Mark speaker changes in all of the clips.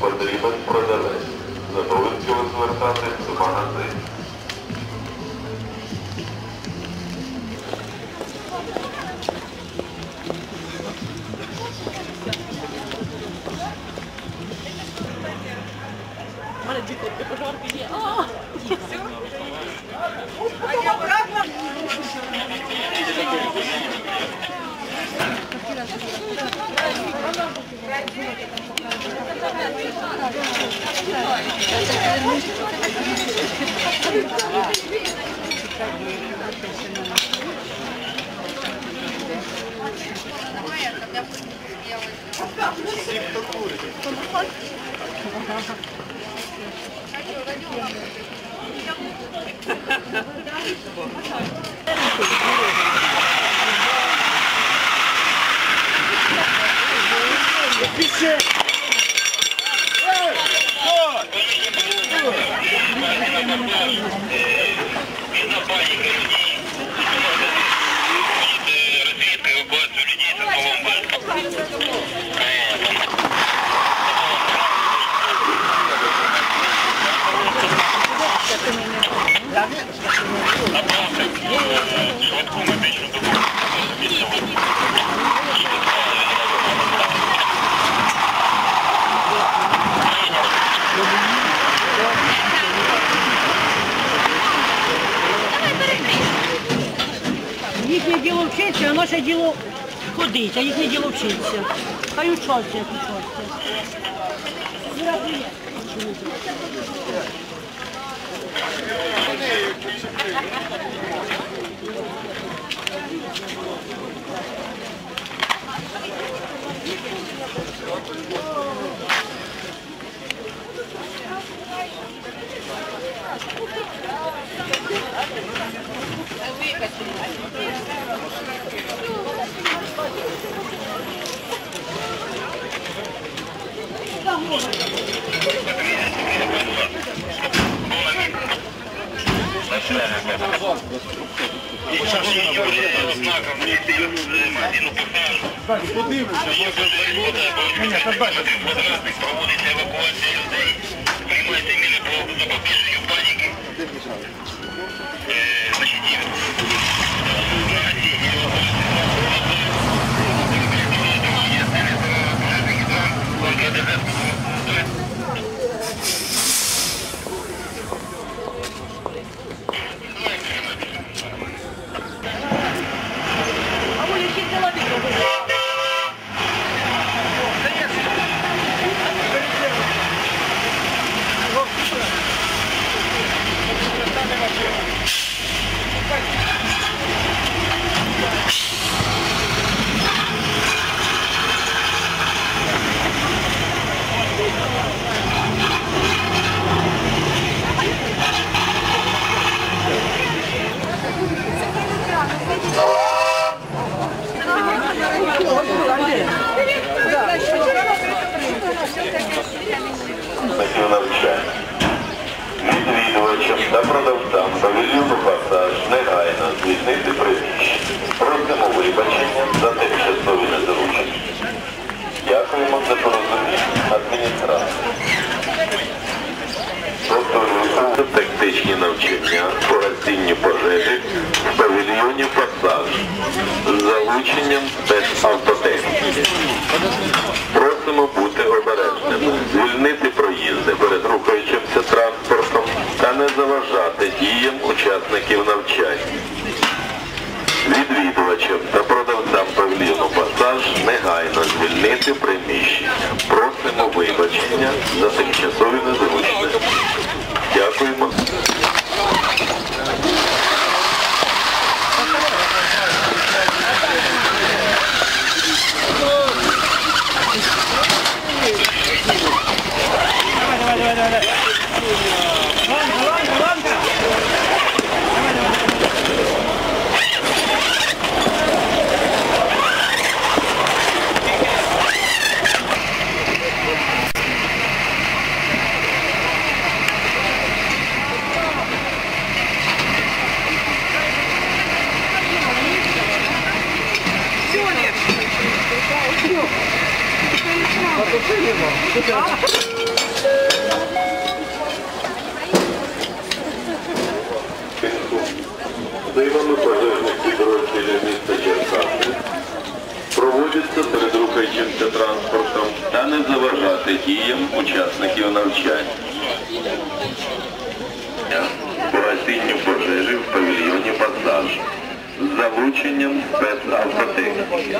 Speaker 1: Ferdinand Brădele, Zăbăuți Ion Sfântate, Săbana 3.
Speaker 2: Разведка
Speaker 3: Їхнє діло вчитися, а наше діло ходити, а їхнє діло вчитися. Хай учаться, як учаться.
Speaker 2: «Пасаж». Проводиться евакуація людей. Приймайте міри по паніки.
Speaker 4: Навчання. Відвідувачам та продавцям павільйону пасаж негайно звільнити приміщення. Просимо вибачення за тимчасові незручності. Дякуємо за порозуміння адміністрації. Повторюю, тактичні навчання по гасінню пожежі в павільйоні пасаж з залученням спецавтотехніки. Просимо бути обережними, звільнити проїзди перед рухаючимся транспортом та не заважати діям учасників навчань. Відвідувачам та продавцям павільйону пасаж негайно звільнити приміщення. Просимо вибачення за тимчасові незручності. Заявами пожежних підрозділів міста Черкаси проводяться перед рухаючимся транспортом та не заважати діям учасників навчання. З залученням спецавтотехніки.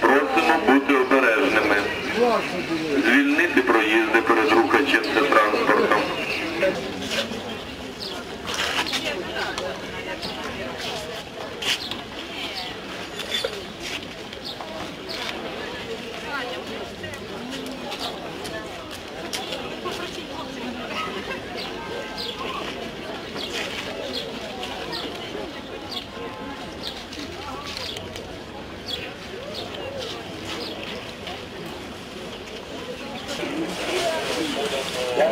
Speaker 4: Просимо бути обережними, звільнити проїзди перед рухаючимся транспортом.